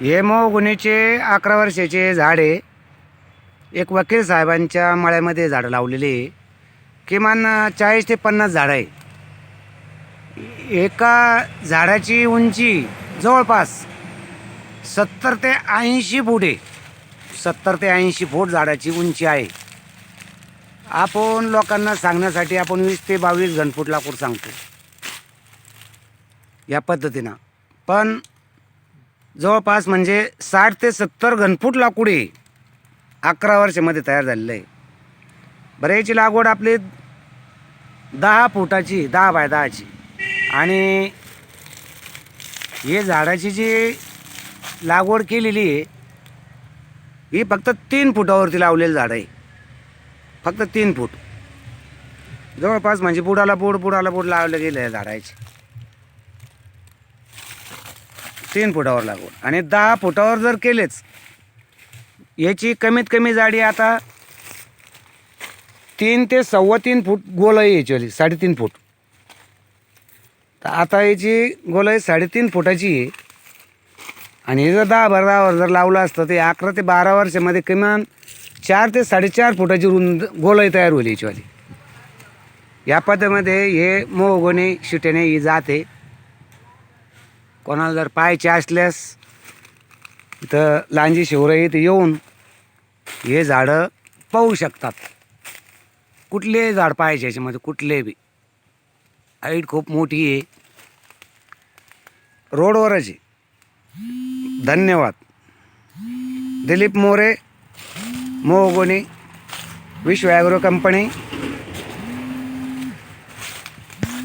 हे मोगुनीचे अकरा वर्षाचे झाड आहे. एक वकील साहेबांच्या मळ्यामध्ये झाडं लावलेली आहे. किमान चाळीस ते पन्नास झाडं आहे. एका झाडाची उंची जवळपास सत्तर ते ऐंशी फूट आहे. सत्तर ते ऐंशी फूट झाडाची उंची आहे. आपण लोकांना सांगण्यासाठी आपण वीस ते बावीस घनफूट लाकूड सांगतो. या पद्धतीनं. पण जवळपास म्हणजे साठ ते सत्तर घनफूट लाकूड आहे अकरा वर्षामध्ये तयार झालेलं आहे. बरं याची लागवड आपली दहा फुटाची दहा बाय दहाची. आणि हे झाडाची जी लागवड केलेली आहे ही फक्त तीन फुटावरती लावलेलं झाड आहे. फक्त तीन फूट. जवळपास म्हणजे बुडाला बुड बुडाला बुड लावलं गेलं आहे झाडाची. तीन फुटावर लागवड आणि दहा फुटावर जर केलेच याची कमीत कमी जाडी आता तीन ते सव्वा तीन फूट गोल आहे साडेतीन फूट. तर आता याची गोलाई साडेतीन फुटाची. आहे आणि हे जर दहा बारावर जर लावलं असतं ते अकरा ते बारा वर्षामध्ये किमान चार ते साडेचार फुटाची रुंद गोलाई तयार होईल याचीवाली या पद्धतीमध्ये हे मोहगोने शिट्याने ही जाते कोणाला जर पाहायचे असल्यास इथं लांजी शिवराई इथं येऊन हे झाडं पाहू शकतात. कुठलेही झाड पाहायचे याच्यामध्ये कुठले बी. हाईट खूप मोठी आहे. रोडवरच आहे. धन्यवाद. दिलीप मोरे मोहगोनी विश्व ॲग्रो कंपनी.